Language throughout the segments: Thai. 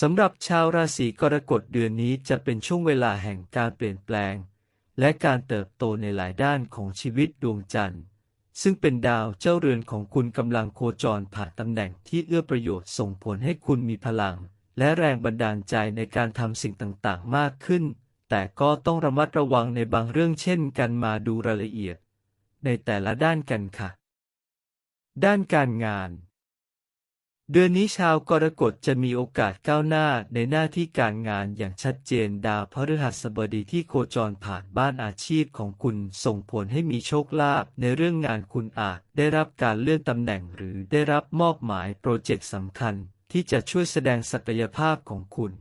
สำหรับชาวราศีกรกฎเดือนนี้จะเป็นช่วงเวลาแห่งการเปลี่ยนแปลง และการเติบโตในหลายด้านของชีวิตดวงจันทร์ ซึ่งเป็นดาวเจ้าเรือนของคุณกำลังโคจรผ่านตำแหน่งที่เอื้อประโยชน์ส่งผลให้คุณมีพลัง และแรงบันดาลใจในการทำสิ่งต่างๆ มากขึ้น แต่ก็ต้องระมัดระวังในบางเรื่องเช่นกันมาดูรายละเอียด ในแต่ละด้านกันค่ะ ด้านการงาน เดือนนี้ชาวกรกฎจะมีโอกาสก้าวหน้าในหน้าที่การงานอย่างชัดเจนดาวพฤหัสบดีที่โคจรผ่านบ้านอาชีพของคุณส่งผลให้มีโชคลาภในเรื่องงานคุณอาจได้รับการเลื่อนตำแหน่งหรือได้รับมอบหมายโปรเจกต์สำคัญที่จะช่วยแสดงศักยภาพของคุณ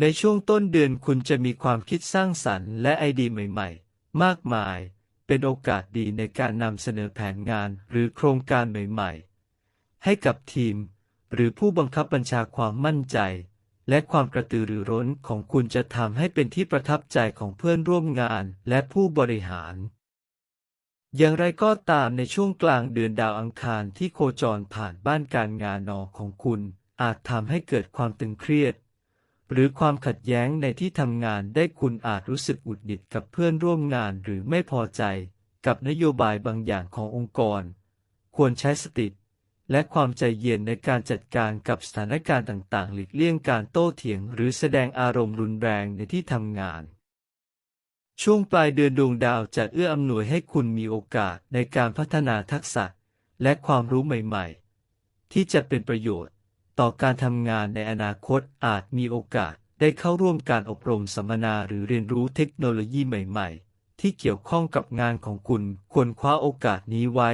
ในช่วงต้นเดือนคุณจะมีความคิดสร้างสรรค์และไอเดียใหม่ ๆ มากมาย เป็นโอกาสดีในการนำเสนอแผนงานหรือโครงการใหม่ ๆ ให้กับทีม หรือผู้บังคับบัญชาความมั่นใจ และความกระตือรือร้นของคุณจะทำให้เป็นที่ประทับใจของเพื่อนร่วมงานและผู้บริหาร อย่างไรก็ตามในช่วงกลางเดือนดาวอังคารที่โคจรผ่านบ้านการงานนอของคุณ อาจทำให้เกิดความตึงเครียด หรือความขัดแย้งในที่ทำงานได้คุณอาจรู้สึกอุดหงิดกับเพื่อนร่วมงานหรือไม่พอใจกับนโยบายบางอย่างขององค์กร ควรใช้สติ และความใจเย็นในการจัดการกับสถานการณ์ต่างๆ หลีกเลี่ยงการโต้เถียง หรือแสดงอารมณ์รุนแรงในที่ทำงาน ช่วงปลายเดือนดวงดาวจะเอื้ออำนวยให้คุณมีโอกาสในการพัฒนาทักษะ และความรู้ใหม่ ๆ ที่จะเป็นประโยชน์ ต่อการทำงานในอนาคตอาจมีโอกาสได้เข้าร่วมการอบรมสัมมนาหรือเรียนรู้เทคโนโลยีใหม่ ๆ ที่เกี่ยวข้องกับงานของคุณควรคว้าโอกาสนี้ไว้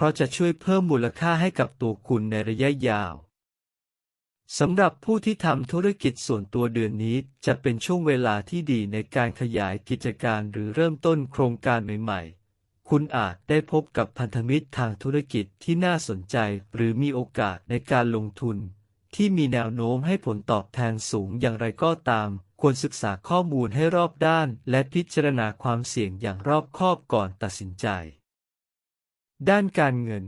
ราะจะช่วยเพิ่มมูลค่าให้กับตัวคุณในระยะยาวสำหรับผู้ที่ทำธุรกิจส่วนตัวเดือนนี้จะเป็นช่วงเวลาที่ดีในการขยายกิจการหรือเริ่มต้นโครงการใหม่ๆ คุณอาจได้พบกับพันธมิตรทางธุรกิจที่น่าสนใจหรือมีโอกาสในการลงทุน ที่มีแนวโน้มให้ผลตอบแทนสูงอย่างไรก็ตาม ควรศึกษาข้อมูลให้รอบด้าน และพิจารณาความเสี่ยงอย่างรอบคอบก่อนตัดสินใจ ด้านการเงิน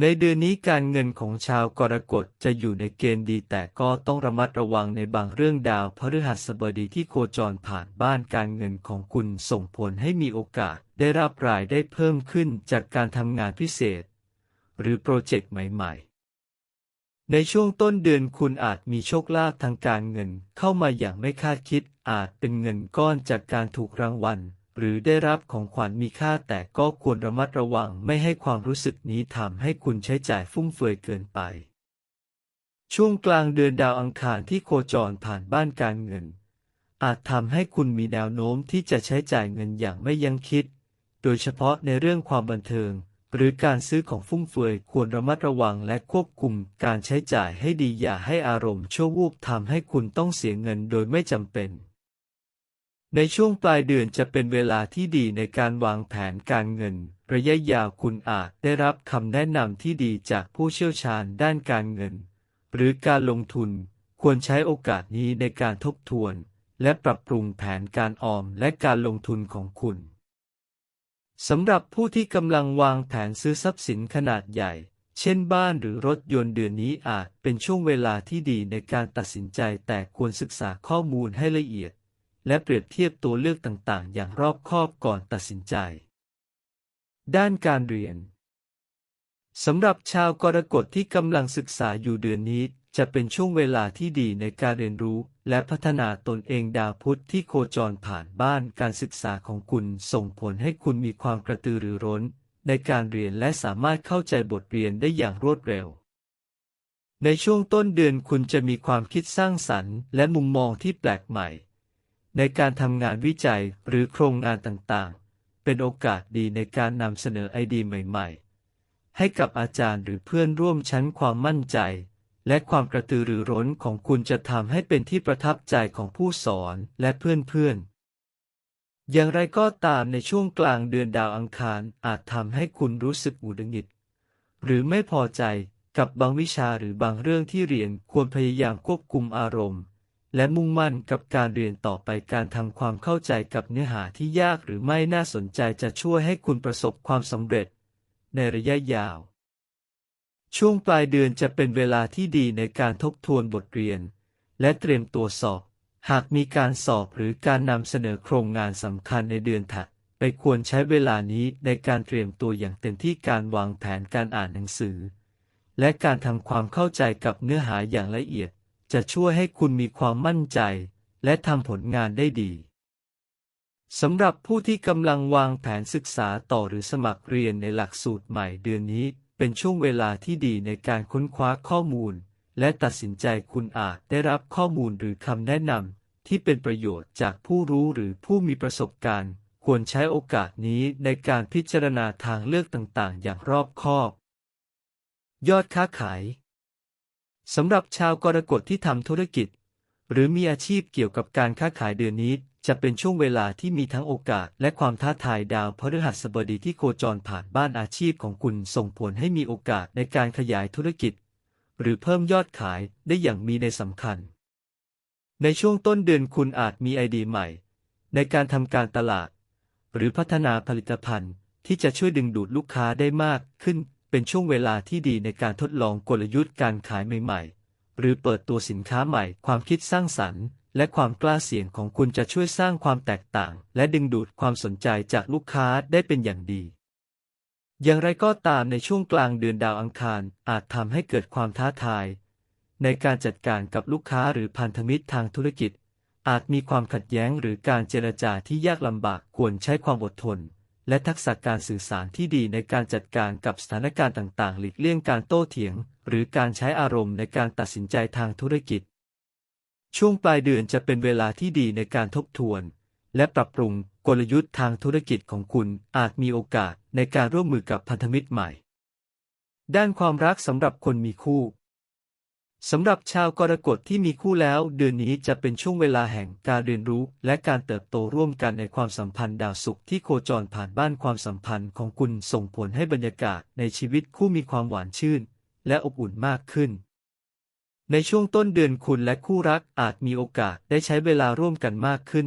ในเดือนนี้การเงินของชาวกรกฎจะอยู่ในเกณฑ์ดีแต่ก็ต้องระมัดระวังในบางเรื่องดาวพฤหัสบดีที่โคจรผ่านบ้านการเงินของคุณส่งผลให้มีโอกาสได้รับรายได้เพิ่มขึ้นจากการทำงานพิเศษ หรือโปรเจกต์ใหม่ ๆในช่วงต้นเดือนคุณอาจมีโชคลาภทางการเงินเข้ามาอย่างไม่คาดคิดอาจเป็นเงินก้อนจากการถูกรางวัล หรือได้รับของขวัญมีค่าแต่ก็ควรระมัดระวังไม่ให้ความรู้สึกนี้ทำให้คุณใช้จ่ายฟุ่มเฟือยเกินไป ช่วงกลางเดือนดาวอังคารที่โคจรผ่านบ้านการเงิน อาจทำให้คุณมีแนวโน้มที่จะใช้จ่ายเงินอย่างไม่ยั้งคิด โดยเฉพาะในเรื่องความบันเทิง หรือการซื้อของฟุ่มเฟือยควรระมัดระวังและควบคุมการใช้จ่ายให้ดีอย่าให้อารมณ์ชั่ววูบทำให้คุณต้องเสียเงินโดยไม่จำเป็น ในช่วงปลายเดือนจะเป็นเวลาที่ดีในการวางแผนการเงิน ระยะยาวคุณอาจได้รับคำแนะนำที่ดีจากผู้เชี่ยวชาญด้านการเงิน หรือการลงทุน ควรใช้โอกาสนี้ในการทบทวน และปรับปรุงแผนการออมและการลงทุนของคุณสำหรับผู้ที่กำลังวางแผนซื้อทรัพย์สินขนาดใหญ่ เช่นบ้านหรือรถยนต์เดือนนี้อาจเป็นช่วงเวลาที่ดีในการตัดสินใจแต่ควรศึกษาข้อมูลให้ละเอียด และเปรียบเทียบตัวเลือกต่างๆ อย่างรอบคอบก่อนตัดสินใจ ด้านการเรียนสำหรับชาวกรกฎที่กำลังศึกษาอยู่เดือนนี้ จะเป็นช่วงเวลาที่ดีในการเรียนรู้ และพัฒนาตนเองดาวพุธที่โคจรผ่านบ้านการศึกษาของคุณส่งผลให้คุณมีความกระตือรือร้น ในการเรียนและสามารถเข้าใจบทเรียนได้อย่างรวดเร็ว ในช่วงต้นเดือนคุณจะมีความคิดสร้างสรรค์ และมุมมองที่แปลกใหม่ ในการทำงานวิจัยหรือโครงงานต่างๆ เป็นโอกาสดีในการนำเสนอไอเดียใหม่ ๆ ให้กับอาจารย์หรือเพื่อนร่วมชั้นความมั่นใจ และความกระตือรือร้นของคุณจะทำให้เป็นที่ประทับใจของผู้สอนและเพื่อนๆอย่างไรก็ตามในช่วงกลางเดือนดาวอังคารอาจทำให้คุณรู้สึกหงุดหงิด หรือไม่พอใจกับบางวิชาหรือบางเรื่องที่เรียนควรพยายามควบคุมอารมณ์ และมุ่งมั่นกับการเรียนต่อไปการทำความเข้าใจกับเนื้อหาที่ยากหรือไม่น่าสนใจจะช่วยให้คุณประสบความสำเร็จ ในระยะยาว ช่วงปลายเดือนจะเป็นเวลาที่ดีในการทบทวนบทเรียน และเตรียมตัวสอบ หากมีการสอบหรือการนำเสนอโครงงานสำคัญในเดือนถัดไปควรใช้เวลานี้ในการเตรียมตัวอย่างเต็มที่การวางแผนการอ่านหนังสือ และการทำความเข้าใจกับเนื้อหาอย่างละเอียด จะช่วยให้คุณมีความมั่นใจ และทำผลงานได้ดีสำหรับผู้ที่กำลังวางแผนศึกษาต่อหรือสมัครเรียนในหลักสูตรใหม่เดือนนี้ เป็นช่วงเวลาที่ดีในการค้นคว้าข้อมูล และตัดสินใจคุณอาจได้รับข้อมูลหรือคำแนะนำที่เป็นประโยชน์จากผู้รู้หรือผู้มีประสบการณ์ ควรใช้โอกาสนี้ในการพิจารณาทางเลือกต่างๆ อย่างรอบคอบ ยอดค้าขาย สำหรับชาวกรกฎที่ทำธุรกิจ หรือมีอาชีพเกี่ยวกับการค้าขายเดือนนี้ จะเป็นช่วงเวลาที่มีทั้งโอกาส และความท้าทายดาวพฤหัสบดีที่โคจรผ่านบ้านอาชีพของคุณส่งผลให้มีโอกาสในการขยายธุรกิจ หรือเพิ่มยอดขายได้อย่างมีในสำคัญ ในช่วงต้นเดือนคุณอาจมีไอเดียใหม่ ในการทำการตลาด หรือพัฒนาผลิตภัณฑ์ที่จะช่วยดึงดูดลูกค้าได้มากขึ้น เป็นช่วงเวลาที่ดีในการทดลองกลยุทธ์การขายใหม่ๆ หรือเปิดตัวสินค้าใหม่ ความคิดสร้างสรรค์ และความกล้าเสี่ยงของคุณจะช่วยสร้างความแตกต่าง และดึงดูดความสนใจจากลูกค้าได้เป็นอย่างดี อย่างไรก็ตามในช่วงกลางเดือนดาวอังคารอาจทำให้เกิดความท้าทาย ในการจัดการกับลูกค้าหรือพันธมิตรทางธุรกิจ อาจมีความขัดแย้งหรือการเจรจาที่ยากลำบากควรใช้ความอดทน และทักษะการสื่อสารที่ดีในการจัดการกับสถานการณ์ต่างๆ หลีกเลี่ยงการโต้เถียง หรือการใช้อารมณ์ในการตัดสินใจทางธุรกิจ ช่วงปลายเดือนจะเป็นเวลาที่ดีในการทบทวน และปรับปรุงกลยุทธ์ทางธุรกิจของคุณอาจมีโอกาสในการร่วมมือกับพันธมิตรใหม่ ด้านความรักสำหรับคนมีคู่ สำหรับชาวกรกฎที่มีคู่แล้ว เดือนนี้จะเป็นช่วงเวลาแห่งการเรียนรู้ และการเติบโตร่วมกันในความสัมพันธ์ดาวศุกร์ที่โคจรผ่านบ้านความสัมพันธ์ของคุณส่งผลให้บรรยากาศในชีวิตคู่มีความหวานชื่น และอบอุ่นมากขึ้น ในช่วงต้นเดือนคุณและคู่รักอาจมีโอกาสได้ใช้เวลาร่วมกันมากขึ้น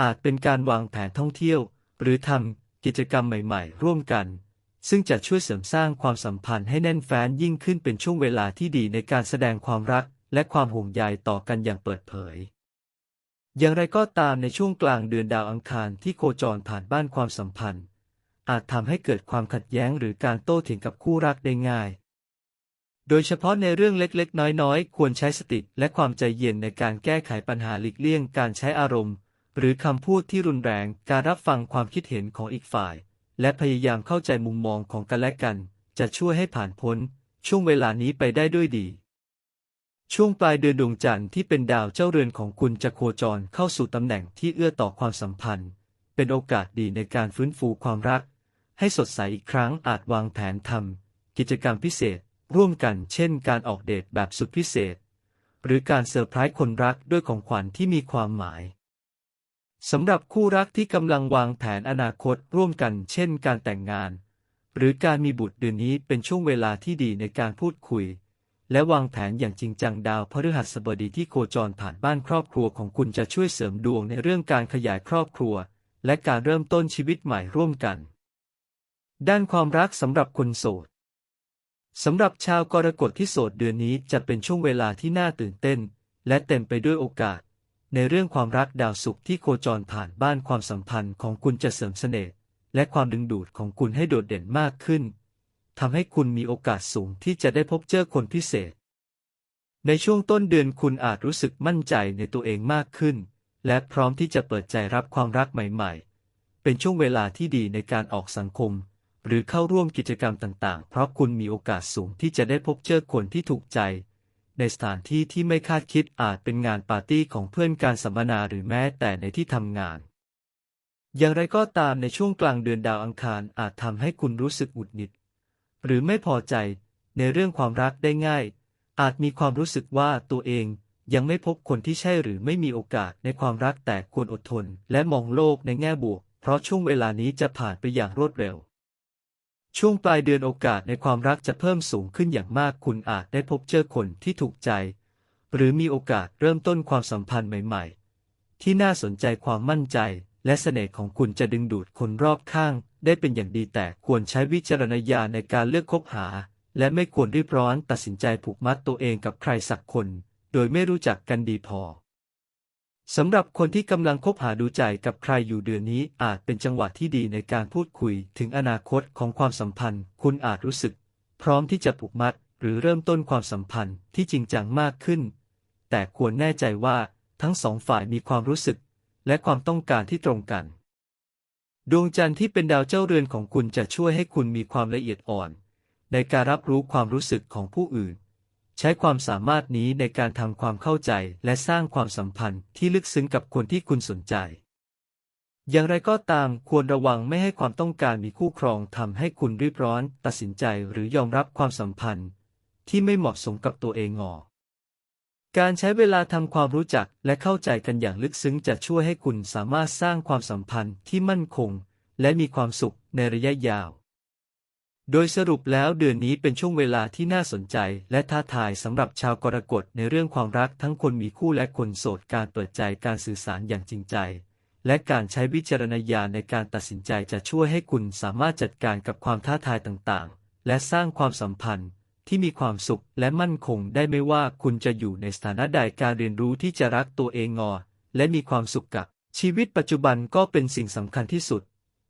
อาจเป็นการวางแผนท่องเที่ยว หรือทำกิจกรรมใหม่ ๆ ร่วมกัน ซึ่งจะช่วยเสริมสร้างความสัมพันธ์ให้แน่นแฟ้นยิ่งขึ้นเป็นช่วงเวลาที่ดีในการแสดงความรักและความห่วงใยต่อกันอย่างเปิดเผย อย่างไรก็ตามในช่วงกลางเดือนดาวอังคารที่โคจรผ่านบ้านความสัมพันธ์ อาจทำให้เกิดความขัดแย้งหรือการโต้เถียงกับคู่รักได้ง่าย โดยเฉพาะในเรื่องเล็กๆ น้อยๆ ควรใช้สติและความใจเย็นในการแก้ไขปัญหาหลีกเลี่ยงการใช้อารมณ์ หรือคำพูดที่รุนแรงการรับฟังความคิดเห็นของอีกฝ่าย และพยายามเข้าใจมุมมองของกันและกัน จะช่วยให้ผ่านพ้น ช่วงเวลานี้ไปได้ด้วยดี ช่วงปลายเดือนดวงจันทร์ที่เป็นดาวเจ้าเรือนของคุณจะโคจรเข้าสู่ตำแหน่งที่เอื้อต่อความสัมพันธ์ เป็นโอกาสดีในการฟื้นฟูความรัก ให้สดใสอีกครั้งอาจวางแผนทำกิจกรรมพิเศษ ร่วมกัน เช่น การออกเดทแบบสุดพิเศษ หรือการเซอร์ไพรส์คนรักด้วยของขวัญที่มีความหมาย สำหรับคู่รักที่กำลังวางแผนอนาคตร่วมกันเช่นการแต่งงาน หรือการมีบุตรเดือนนี้เป็นช่วงเวลาที่ดีในการพูดคุย และวางแผนอย่างจริงจังดาวพฤหัสบดีที่โคจรผ่านบ้านครอบครัวของคุณจะช่วยเสริมดวงในเรื่องการขยายครอบครัว และการเริ่มต้นชีวิตใหม่ร่วมกัน ด้านความรักสำหรับคนโสดสำหรับชาวกรกฎที่โสดเดือนนี้จะเป็นช่วงเวลาที่น่าตื่นเต้น และเต็มไปด้วยโอกาส ในเรื่องความรักดาวศุกร์ที่โคจรผ่านบ้านความสัมพันธ์ของคุณจะเสริมเสน่ห์และความดึงดูดของคุณให้โดดเด่นมากขึ้นทำให้คุณมีโอกาสสูงที่จะได้พบเจอคนพิเศษ ในช่วงต้นเดือนคุณอาจรู้สึกมั่นใจในตัวเองมากขึ้น และพร้อมที่จะเปิดใจรับความรักใหม่ ๆ เป็นช่วงเวลาที่ดีในการออกสังคม หรือเข้าร่วมกิจกรรมต่างๆ เพราะคุณมีโอกาสสูงที่จะได้พบเจอคนที่ถูกใจ ในสถานที่ที่ไม่คาดคิดอาจเป็นงานปาร์ตี้ของเพื่อนการสัมมนาหรือแม้แต่ในที่ทำงาน อย่างไรก็ตามในช่วงกลางเดือนดาวอังคารอาจทำให้คุณรู้สึกหงุดหงิด หรือไม่พอใจในเรื่องความรักได้ง่าย อาจมีความรู้สึกว่าตัวเองยังไม่พบคนที่ใช่หรือไม่มีโอกาสในความรักแต่ควรอดทน และมองโลกในแง่บวก เพราะช่วงเวลานี้จะผ่านไปอย่างรวดเร็ว ช่วงปลายเดือนโอกาสในความรักจะเพิ่มสูงขึ้นอย่างมาก คุณอาจได้พบเจอคนที่ถูกใจ หรือมีโอกาสเริ่มต้นความสัมพันธ์ใหม่ ๆ ที่น่าสนใจความมั่นใจ และเสน่ห์ของคุณจะดึงดูดคนรอบข้าง ได้เป็นอย่างดีแต่ควรใช้วิจารณญาณในการเลือกคบหา และไม่ควรรีบร้อนตัดสินใจผูกมัดตัวเองกับใครสักคน โดยไม่รู้จักกันดีพอ สำหรับคนที่กำลังคบหาดูใจกับใครอยู่เดือนนี้อาจเป็นจังหวะที่ดีในการพูดคุยถึงอนาคตของความสัมพันธ์ คุณอาจรู้สึก พร้อมที่จะผูกมัด หรือเริ่มต้นความสัมพันธ์ที่จริงจังมากขึ้น แต่ควรแน่ใจว่าทั้งสองฝ่ายมีความรู้สึก และความต้องการที่ตรงกัน ดวงจันทร์ที่เป็นดาวเจ้าเรือนของคุณจะช่วยให้คุณมีความละเอียดอ่อน ในการรับรู้ความรู้สึกของผู้อื่น ใช้ความสามารถนี้ในการทำความเข้าใจและสร้างความสัมพันธ์ที่ลึกซึ้งกับคนที่คุณสนใจ อย่างไรก็ตามควรระวังไม่ให้ความต้องการมีคู่ครองทำให้คุณรีบร้อน ตัดสินใจหรือยอมรับความสัมพันธ์ ที่ไม่เหมาะสมกับตัวเองงอการใช้เวลาทำความรู้จักและเข้าใจกันอย่างลึกซึ้งจะช่วยให้คุณสามารถสร้างความสัมพันธ์ที่มั่นคง และมีความสุขในระยะยาว โดยสรุปแล้วเดือนนี้เป็นช่วงเวลาที่น่าสนใจและท้าทายสำหรับชาวกรกฎในเรื่องความรักทั้งคนมีคู่และคนโสดการเปิดใจการสื่อสารอย่างจริงใจ และการใช้วิจารณญาณในการตัดสินใจจะช่วยให้คุณสามารถจัดการกับความท้าทายต่างๆ และสร้างความสัมพันธ์ที่มีความสุขและมั่นคงได้ไม่ว่าคุณจะอยู่ในสถานะใดการเรียนรู้ที่จะรักตัวเองงอ และมีความสุขกับชีวิตปัจจุบันก็เป็นสิ่งสำคัญที่สุด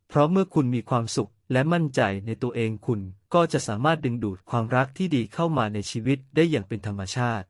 เพราะเมื่อคุณมีความสุข และมั่นใจในตัวเองคุณก็จะสามารถดึงดูดความรักที่ดีเข้ามาในชีวิตได้อย่างเป็นธรรมชาติ